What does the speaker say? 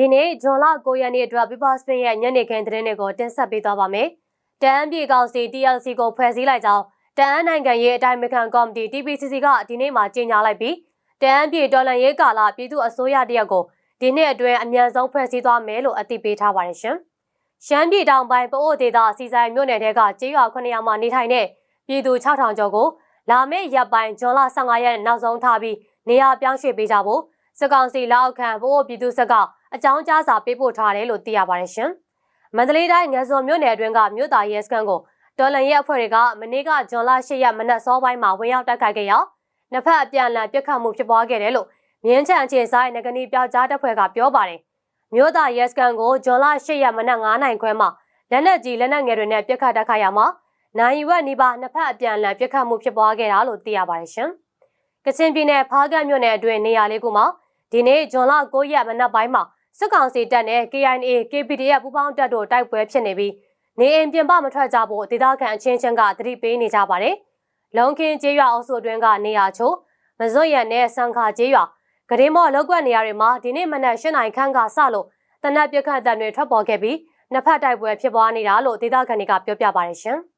ဒီနေ့ဂျွန်လ9ရက်နေ့အတွက် People Spin ရဲ့ညနေခင်းသတင်းတွေကိုတင်ဆက်ပေးသွားပါမယ်။တအန်းပြည်ကောင်စီ TLC ကိုဖွဲ့စည်းလိုက်ကြောင်းတအန်းနိုင်ငံရေးအတိုင်းအခံကော်မတီ TPCC ကဒီနေ့မှကြေညာလိုက်ပြီးတအန်းပြည်ဒေါ်လာရေးကာလပြည်သူအစိုးရတရက်ကိုဒီနှစ်အတွင်းအမြန်ဆုံးဖွဲ့စည်းသွားမယ်လို့အသိပေးထားပါတယ်ရှင်။ရှမ်းပြည်တောင်ပိုင်းပအို့ဒေသစီဆိုင်မြို့နယ်တဲကကျေးရွာ900မှာနေထိုင်တဲ့ပြည်သူ6000ကျော်ကိုလာမယ့်ရက်ပိုင်းဂျွန်လ15ရက်နောက်ဆုံးထားပြီးနေရာပြောင်းရွှေ့ပေးကြဖို့ စစ်ကောင်စီလက်အောက်ခံပအို့ပြည်သူစကအကြောင်းကြားစာပေးပို့ထားတယ်လို့သိရပါတယ်ရှင်။မန္တလေးတိုင်းငယ်စော်မြို့နယ်အတွင်းကမြို့သားရဲစခန်းကိုတော်လန်ရဲ့အဖွဲ့တွေကမနေ့ကဂျွန်လ10ရက်မနက်စောပိုင်းမှာဝင်ရောက်တိုက်ခိုက်ခဲ့ရာနှစ်ဖက်အပြန်အလှန်ပစ်ခတ်မှုဖြစ်ပွားခဲ့တယ်လို့မြင်းချန်အခြေဆိုင်ငကနီပြောက်ကြားတပ်ဖွဲ့ကပြောပါတယ်။မြို့သားရဲစခန်းကိုဂျွန်လ10ရက်မနက်9နိုင်ခွဲမှာလက်နက်ကြီးလက်နက်ငယ်တွေနဲ့ပစ်ခတ်တိုက်ခိုက်ရမှာနိုင်ဝက်နီးပါးနှစ်ဖက်အပြန်အလှန်ပစ်ခတ်မှုဖြစ်ပွားခဲ့တာလို့သိရပါတယ်ရှင်။ကချင်ပြည်နယ်ဖားကတ်မြို့နယ်အတွင်းနေရာလေးခုမှာ ဒီနေ့ဂျွန်လ9ရက်မနက်ပိုင်းမှာစစ်ကောင်စီတပ်နဲ့ KIA KPDF ပူးပေါင်းတပ်တို့တိုက်ပွဲဖြစ်နေပြီးနေအိမ်ပြင်ပမထွက်ကြဖို့ဒေသခံအချင်းချင်းကသတိပေးနေကြပါတယ်။လုံခင်းကျေးရွာအုပ်စုအတွင်းကနေရာချို့မစွတ်ရနဲ့စံခါကျေးရွာဂရင်းမော့လောက်ကွက်နေရာတွေမှာဒီနေ့မနက်၈နိုင်ခန့်ကစလို့တနက်ပြက်ခတ်တံတွေထွက်ပေါ်ခဲ့ပြီးနှစ်ဖက်တိုက်ပွဲဖြစ်ပွားနေတာလို့ဒေသခံတွေကပြောပြပါတယ်ရှင်။